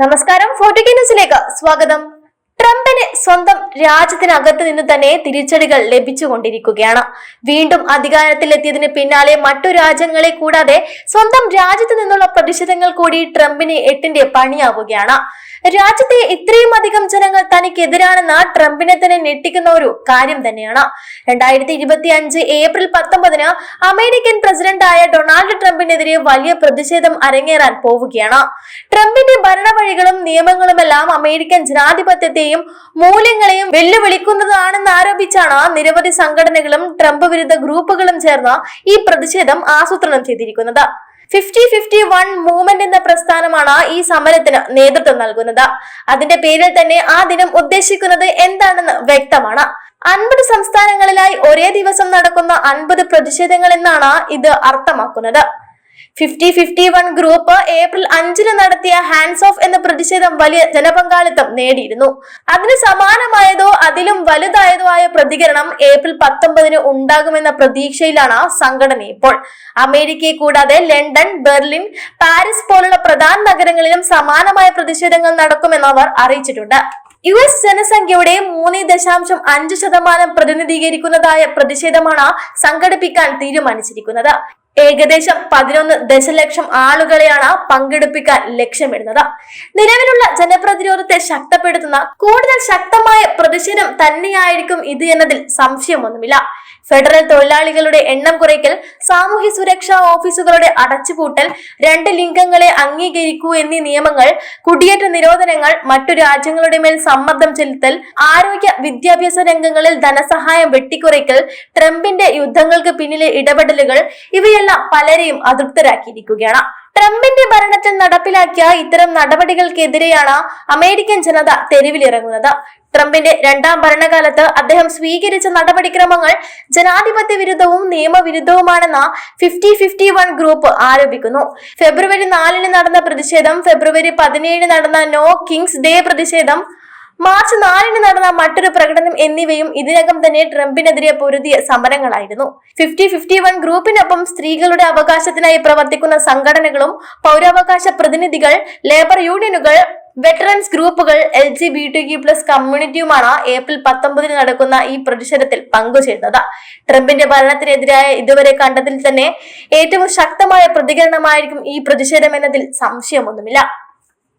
നമസ്കാരം ന്യൂസിലേക്ക് സ്വാഗതം. ട്രംപിന് സ്വന്തം രാജ്യത്തിനകത്ത് നിന്ന് തന്നെ തിരിച്ചടികൾ ലഭിച്ചുകൊണ്ടിരിക്കുകയാണ്. വീണ്ടും അധികാരത്തിലെത്തിയതിന് പിന്നാലെ മറ്റു രാജ്യങ്ങളെ കൂടാതെ സ്വന്തം രാജ്യത്ത് നിന്നുള്ള പ്രതിഷേധങ്ങൾ കൂടി ട്രംപിന് എട്ടിന്റെ പണിയാവുകയാണ്. രാജ്യത്തെ ഇത്രയും അധികം ജനങ്ങൾ തനിക്കെതിരാണെന്ന് ട്രംപിനെ തന്നെ ഞെട്ടിക്കുന്ന ഒരു കാര്യം തന്നെയാണ്. രണ്ടായിരത്തി ഇരുപത്തി അഞ്ച് ഏപ്രിൽ പത്തൊമ്പതിന് അമേരിക്കൻ പ്രസിഡന്റായ ഡൊണാൾഡ് ട്രംപിനെതിരെ വലിയ പ്രതിഷേധം അരങ്ങേറാൻ പോവുകയാണ്. ട്രംപിന്റെ ഭരണവഴികളും നിയമങ്ങളുമെല്ലാം അമേരിക്കൻ ജനാധിപത്യത്തെയും മൂല്യങ്ങളെയും വെല്ലുവിളിക്കുന്നതാണെന്ന് ആരോപിച്ചാണ് നിരവധി സംഘടനകളും ട്രംപ് വിരുദ്ധ ഗ്രൂപ്പുകളും ചേർന്ന് ഈ പ്രതിഷേധം ആസൂത്രണം ചെയ്തിരിക്കുന്നത്. ഫിഫ്റ്റി ഫിഫ്റ്റി വൺ മൂവ്മെന്റ് എന്ന പ്രസ്ഥാനമാണ് ഈ സമരത്തിന് നേതൃത്വം നൽകുന്നത്. അതിന്റെ പേരിൽ തന്നെ ആ ദിനം ഉദ്ദേശിക്കുന്നത് എന്താണെന്ന് വ്യക്തമാണ്. അൻപത് സംസ്ഥാനങ്ങളിലായി ഒരേ ദിവസം നടക്കുന്ന അൻപത് പ്രതിഷേധങ്ങൾ എന്നാണ് ഇത് അർത്ഥമാക്കുന്നത്. Fifty fifty one group April അഞ്ചിന് നടത്തിയ ഹാൻഡ്സ് ഓഫ് എന്ന പ്രതിഷേധം വലിയ ജനപങ്കാളിത്തം നേടിയിരുന്നു. അതിന് സമാനമായതോ അതിലും വലുതായതോ ആയ പ്രതികരണം ഏപ്രിൽ പത്തൊമ്പതിന് ഉണ്ടാകുമെന്ന പ്രതീക്ഷയിലാണ് സംഘടന ഇപ്പോൾ. അമേരിക്കയെ കൂടാതെ ലണ്ടൻ ബെർലിൻ പാരീസ് പോലുള്ള പ്രധാന നഗരങ്ങളിലും സമാനമായ പ്രതിഷേധങ്ങൾ നടക്കുമെന്ന് അവർ അറിയിച്ചിട്ടുണ്ട്. യു എസ് ജനസംഖ്യയുടെ മൂന്ന് ദശാംശം അഞ്ച് ശതമാനം പ്രതിനിധീകരിക്കുന്നതായ പ്രതിഷേധമാണ് സംഘടിപ്പിക്കാൻ തീരുമാനിച്ചിരിക്കുന്നത്. ഏകദേശം പതിനൊന്ന് ദശലക്ഷം ആളുകളെയാണ് പങ്കെടുപ്പിക്കാൻ ലക്ഷ്യമിടുന്നത്. നിലവിലുള്ള ജനപ്രതിരോധത്തെ ശക്തപ്പെടുത്തുന്ന കൂടുതൽ ശക്തമായ പ്രതിഷേധം തന്നെയായിരിക്കും ഇത് എന്നതിൽ സംശയമൊന്നുമില്ല. ഫെഡറൽ തൊഴിലാളികളുടെ എണ്ണം കുറയ്ക്കൽ സാമൂഹ്യ സുരക്ഷാ ഓഫീസുകളുടെ അടച്ചുപൂട്ടൽ രണ്ട് ലിംഗങ്ങളെ അംഗീകരിക്കൂ എന്നീ നിയമങ്ങൾ കുടിയേറ്റ നിരോധനങ്ങൾ മറ്റു രാജ്യങ്ങളുടെ മേൽ സമ്മർദ്ദം ചെലുത്തൽ ആരോഗ്യ വിദ്യാഭ്യാസ രംഗങ്ങളിൽ ധനസഹായം വെട്ടിക്കുറയ്ക്കൽ ട്രംപിന്റെ യുദ്ധങ്ങൾക്ക് പിന്നിലെ ഇടപെടലുകൾ ഇവയെല്ലാം പലരെയും അതൃപ്തരാക്കിയിരിക്കുകയാണ്. ട്രംപിന്റെ ഭരണത്തിൽ നടപ്പിലാക്കിയ ഇത്തരം നടപടികൾക്കെതിരെയാണ് അമേരിക്കൻ ജനത തെരുവിലിറങ്ങുന്നത്. ട്രംപിന്റെ രണ്ടാം ഭരണകാലത്ത് അദ്ദേഹം സ്വീകരിച്ച നടപടിക്രമങ്ങൾ ജനാധിപത്യ വിരുദ്ധവും നിയമവിരുദ്ധവുമാണെന്ന ഫിഫ്റ്റി ഫിഫ്റ്റി വൺ ഗ്രൂപ്പ് ആരോപിക്കുന്നു. ഫെബ്രുവരി നാലിന് നടന്ന പ്രതിഷേധം ഫെബ്രുവരി പതിനേഴിന് നടന്ന നോ കിങ്സ് ഡേ പ്രതിഷേധം മാർച്ച് നാലിന് നടന്ന മറ്റൊരു പ്രകടനം എന്നിവയും ഇതിനകം തന്നെ ട്രംപിനെതിരെ പൊരുതിയ സമരങ്ങളായിരുന്നു. ഫിഫ്റ്റി ഫിഫ്റ്റി വൺ ഗ്രൂപ്പിനൊപ്പം സ്ത്രീകളുടെ അവകാശത്തിനായി പ്രവർത്തിക്കുന്ന സംഘടനകളും പൗരാവകാശ പ്രതിനിധികൾ ലേബർ യൂണിയനുകൾ വെറ്ററൻസ് ഗ്രൂപ്പുകൾ L G B T Q plus കമ്മ്യൂണിറ്റിയുമാണ് April പത്തൊമ്പതിന് നടക്കുന്ന ഈ പ്രതിഷേധത്തിൽ പങ്കുചേരുന്നത്. ട്രംപിന്റെ ഭരണത്തിനെതിരായ ഇതുവരെ കണ്ടതിൽ തന്നെ ഏറ്റവും ശക്തമായ പ്രതികരണമായിരിക്കും ഈ പ്രതിഷേധം എന്നതിൽ സംശയമൊന്നുമില്ല.